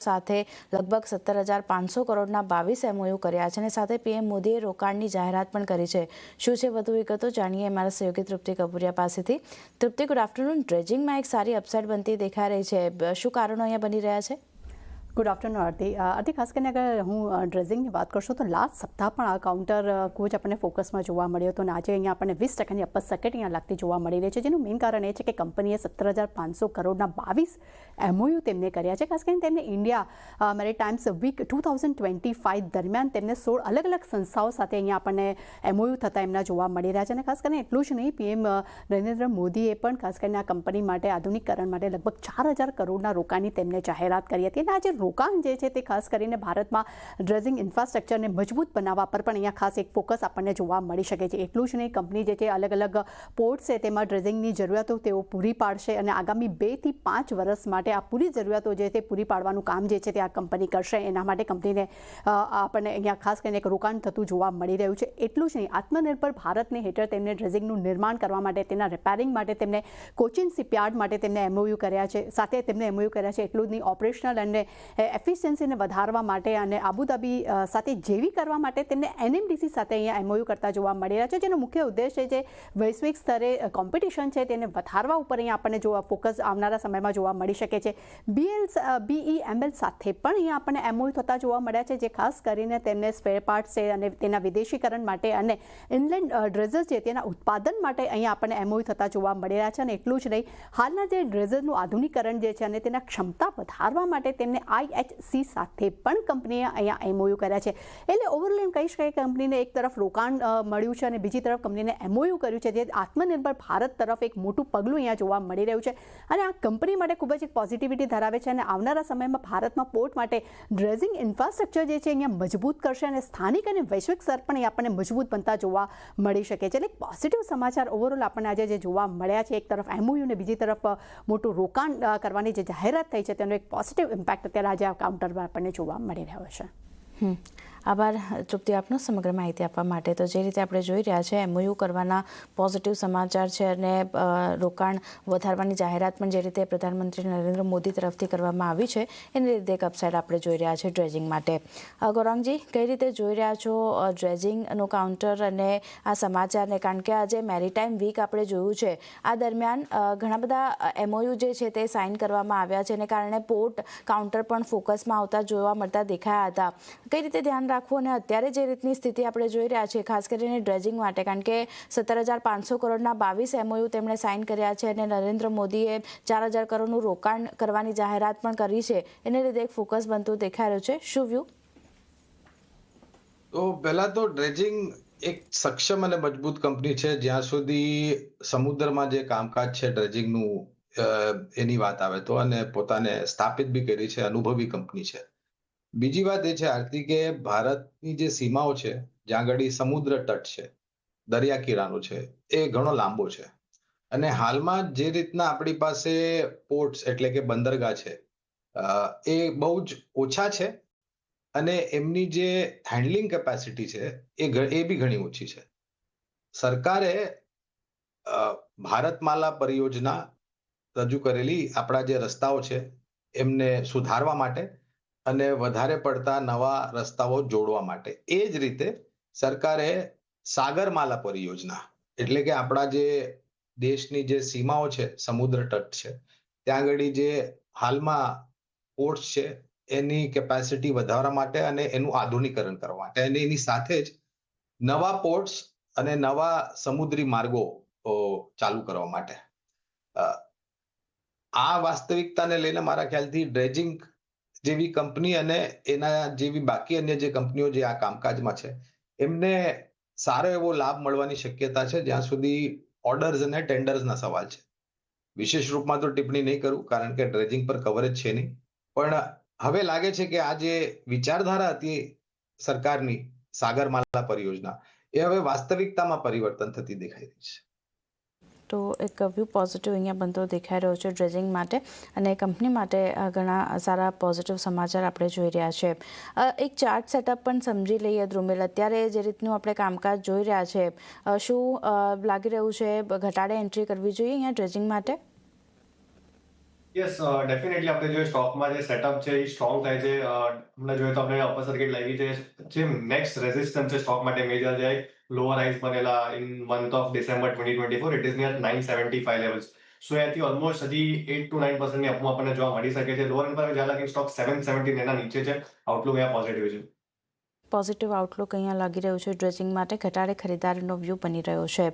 સાથે લગભગ સત્તર હજાર પાંચસો કરોડના બાવીસ એમઓયુ કર્યા છે અને સાથે પીએમ મોદીએ રોકાણની જાહેરાત પણ કરી છે. શું છે વધુ વિગતો જાણીએ અમારા સહયોગી તૃપ્તિ કપૂરિયા પાસેથી. તૃપ્તિ ગુડ આફ્ટરનૂન ડ્રેજિંગમાં એક સારી અપસાઇડ બનતી દેખાઈ રહી છે. શું કારણો અહીંયા બની રહ્યા છે? ગુડ આફ્ટરનૂન આરતી આરતી ખાસ કરીને અગર હું ડ્રેસિંગની વાત કરશું તો લાસ્ટ સપ્તાહ પણ આ કાઉન્ટર કોચ આપણને ફોકસમાં જોવા મળ્યો હતો અને આજે અહીંયા આપણને વીસ ટકાની અપર સર્કિટ અહીંયા લાગતી જોવા મળી રહી છે. જેનું મેઇન કારણ એ છે કે કંપનીએ સત્તર હજાર પાંચસો કરોડના બાવીસ એમઓયુ તેમને કર્યા છે. ખાસ કરીને તેમને India maritime week two thousand twenty five દરમિયાન તેમને સોળ અલગ અલગ સંસ્થાઓ સાથે અહીંયા આપણને એમઓયુ થતા એમના જોવા મળી રહ્યા છે. અને ખાસ કરીને એટલું જ નહીં પીએમ નરેન્દ્ર મોદીએ પણ ખાસ કરીને આ કંપની માટે આધુનિકરણ માટે લગભગ ચાર હજાર કરોડના રોકાણની તેમને જાહેરાત કરી હતી. અને આ જે રોકાણ જે છે તે ખાસ કરીને ભારતમાં ડ્રેઝિંગ ઇન્ફ્રાસ્ટ્રક્ચરને મજબૂત બનાવવા પર પણ અહીંયા ખાસ એક ફોકસ આપણને જોવા મળી શકે છે. એટલું જ નહીં, કંપની જે છે અલગ અલગ પોર્ટ છે તેમાં ડ્રેઝિંગની જરૂરિયાતો તેઓ પૂરી પાડશે અને આગામી બેથી પાંચ વર્ષ માટે આ પૂરી જરૂરિયાતો જે તે પૂરી પાડવાનું કામ જે છે તે આ કંપની કરશે. એના માટે કંપનીને આપણને અહીંયા ખાસ કરીને એક રોકાણ થતું જોવા મળી રહ્યું છે. એટલું જ નહીં, આત્મનિર્ભર ભારતને હેઠળ તેમને ડ્રેઝિંગનું નિર્માણ કરવા માટે, તેના રિપેરિંગ માટે તેમને કોચિંગ શિપયાર્ડ માટે તેમને એમઓયુ કર્યા છે. સાથે તેમને એમઓયુ કર્યા છે. એટલું જ નહીં ઓપરેશનલ અને એફિશિયન્સીને વધારવા માટે અને આબુધાબી સાથે જેવી કરવા માટે તેમને એનએમડીસી સાથે અહીંયા એમઓયુ કરતા જોવા મળી રહ્યા છે. જેનો મુખ્ય ઉદ્દેશ છે જે વૈશ્વિક સ્તરે કોમ્પિટિશન છે તેને વધારવા ઉપર અહીંયા આપણને જોવા ફોકસ આવનારા સમયમાં જોવા મળી શકે છે. બીએલ બીઈ એમએલ સાથે પણ અહીંયા આપણને એમઓયુ થતા જોવા મળ્યા છે, જે ખાસ કરીને તેમને સ્પેર પાર્ટ્સ છે અને તેના વિદેશીકરણ માટે અને ઇનલેન્ડ ડ્રેઝર્સ છે તેના ઉત્પાદન માટે અહીંયા આપણને એમઓયુ થતા જોવા મળી રહ્યા છે. અને એટલું જ નહીં, હાલના જે ડ્રેઝરનું આધુનિકરણ જે છે અને તેના ક્ષમતા વધારવા માટે તેમને આઈએચસી સાથે પણ કંપનીએ અહીંયા એમઓયુ કર્યા છે. એટલે ઓવરઓલ એમ કહી શકાય કંપનીને એક તરફ રોકાણ મળ્યું છે અને બીજી તરફ કંપનીને એમઓયુ કર્યું છે. જે આત્મનિર્ભર ભારત તરફ એક મોટું પગલું અહીંયા જોવા મળી રહ્યું છે. અને આ કંપની માટે ખૂબ જ એક પોઝિટિવિટી ધરાવે છે અને આવનારા સમયમાં ભારતમાં પોર્ટ માટે ડ્રેઝિંગ ઇન્ફ્રાસ્ટ્રક્ચર જે છે અહીંયા મજબૂત કરશે અને સ્થાનિક અને વૈશ્વિક સ્તર પણ આપણને મજબૂત બનતા જોવા મળી શકે છે. એટલે પોઝિટિવ સમાચાર ઓવરઓલ આપણને આજે જે જોવા મળ્યા છે, એક તરફ એમઓયુ અને બીજી તરફ મોટું રોકાણ કરવાની જે જાહેરાત થઈ છે, તેનો એક પોઝિટિવ ઇમ્પેક્ટ અત્યારે આજે કાઉન્ટરમાં આપણને જોવા મળી રહ્યો છે. આભાર, તૃપ્તિ આપનો સમગ્ર માહિતી આપવા માટે. તો જે રીતે આપણે જોઈ રહ્યા છે એમઓયુ કરવાના પોઝિટિવ સમાચાર છે અને રોકાણ વધારવાની જાહેરાત પણ જે રીતે પ્રધાનમંત્રી નરેન્દ્ર મોદી તરફથી કરવામાં આવી છે, એને લીધે એક આપણે જોઈ રહ્યા છે ડ્રેજિંગ માટે. ગૌરાંગજી, કઈ રીતે જોઈ રહ્યા છો ડ્રેજિંગનું કાઉન્ટર અને આ સમાચારને? કારણ કે આજે મેરીટાઈમ વીક આપણે જોયું છે. આ દરમિયાન ઘણા બધા એમઓયુ જે છે તે સાઇન કરવામાં આવ્યા છે, એને કારણે પોર્ટ કાઉન્ટર પણ ફોકસમાં આવતા જોવા મળતા દેખાયા હતા. કઈ રીતે ધ્યાન રાખવું અને અત્યારે જે રીતની સ્થિતિ આપણે જોઈ રહ્યા છીએ, ખાસ કરીને ડ્રેજિંગ માટે, કારણ કે સત્તર હજાર પાંચસો કરોડના બાવીસ એમઓયુ તેમણે સાઇન કર્યા છે અને નરેન્દ્ર મોદીએ ચાર હજાર કરોડનું રોકાણ કરવાની જાહેરાત પણ કરી છે. એને લીધે એક ફોકસ બનતું દેખાઈ રહ્યું છે. શું વ્યૂ તો પહેલા તો ડ્રેજિંગ એક સક્ષમ અને મજબૂત કંપની છે. જ્યાં સુધી સમુદ્રમાં જે કામકાજ છે ડ્રેજિંગનું એની વાત આવે તો, અને પોતાને સ્થાપિત બી કરી છે, અનુભવી કંપની છે. બીજી વાત એ છે, આરતી, કે ભારતની જે સીમાઓ છે, જ્યાં આગળ સમુદ્ર તટ છે દરિયા કિનારો છે, એ ઘણો લાંબો છે. અને હાલમાં જે રીતના આપણી પાસે પોર્ટ્સ એટલે કે બંદરગાહ છે એ બહુ જ ઓછા છે અને એમની જે હેન્ડલિંગ કેપેસિટી છે, એ એ બી ઘણી ઓછી છે. સરકારે ભારતમાલા પરિયોજના રજૂ કરેલી આપણા જે રસ્તાઓ છે, એમને સુધારવા માટે અને વધારે પડતા નવા રસ્તાઓ જોડવા માટે. એ જ રીતે સરકારે સાગરમાલા પરિયોજના એટલે કે આપણા જે દેશની જે સીમાઓ છે, સમુદ્ર તટ છે, ત્યાં આગળ જે હાલમાં પોર્ટ્સ છે, એની કેપેસિટી વધારવા માટે અને એનું આધુનિકરણ કરવા માટે. અને એની સાથે જ નવા પોર્ટ્સ અને નવા સમુદ્રી માર્ગો ચાલુ કરવા માટે. આ વાસ્તવિકતાને લઈને મારા ખ્યાલથી ડ્રેજિંગ જેવી કંપની અને એના જેવી બાકી અન્ય જે કંપનીઓ જે આ કામકાજમાં છે, એમને સારો એવો લાભ મળવાની શક્યતા છે, જ્યાં સુધી ઓર્ડર્સ અને ટેન્ડર્સના સવાલ છે. વિશેષ રૂપમાં તો ટિપ્પણી નહીં કરું, કારણ કે ડ્રેજિંગ પર કવરેજ છે નહીં. પણ હવે લાગે છે કે આ જે વિચારધારા હતી સરકારની સાગરમાલા પરિયોજના, એ હવે વાસ્તવિકતામાં પરિવર્તન થતી દેખાઈ રહી છે. તો એક વ્યૂ પોઝિટિવ અહીંયા બનતો દેખાઈ રહ્યો છે ડ્રેજિંગ માટે અને કંપની માટે ઘણા સારા પોઝિટિવ સમાચાર આપણે જોઈ રહ્યા છે. એક ચાર્ટ સેટઅપ પણ સમજી લઈએ ધ્રુમેલ. અત્યારે જે રીતનું આપણે કામકાજ જોઈ રહ્યા છે શું લાગી રહ્યું છે ઘટાડે એન્ટ્રી કરવી જોઈએ અહીંયા ડ્રેજિંગ માટે? યસ ડેફિનેટલી આપણે જોઈએ સ્ટોકમાં જે સેટઅપ છે, એ સ્ટ્રોંગ થાય છે. હમણાં જોઈએ તો આપણે અપર સર્કિટ લાગી છે. જે નેક્સ્ટ રેઝિસ્ટન્સ છે સ્ટોક માટે મેજર જે લોઅર હાઈસ બનેલા in month of December twenty twenty four it is near nine seventy five levels so એથી ઓલમોસ્ટ હજી એટ ટુ નાઇન પર્સન્ટની અપમાં આપણને જોવા મળી શકે છે. લોઅર એન્ડ પર જ્યાં લાગે સ્ટોક સેવન સેવન્ટી એના નીચે છે. આઉટલુક અહીંયા પોઝિટિવ છે. પોઝિટિવ આઉટલુક અહીંયા લાગી રહ્યું છે ડ્રેસિંગ માટે. ઘટાડે ખરીદારીનો વ્યૂ બની રહ્યો છે.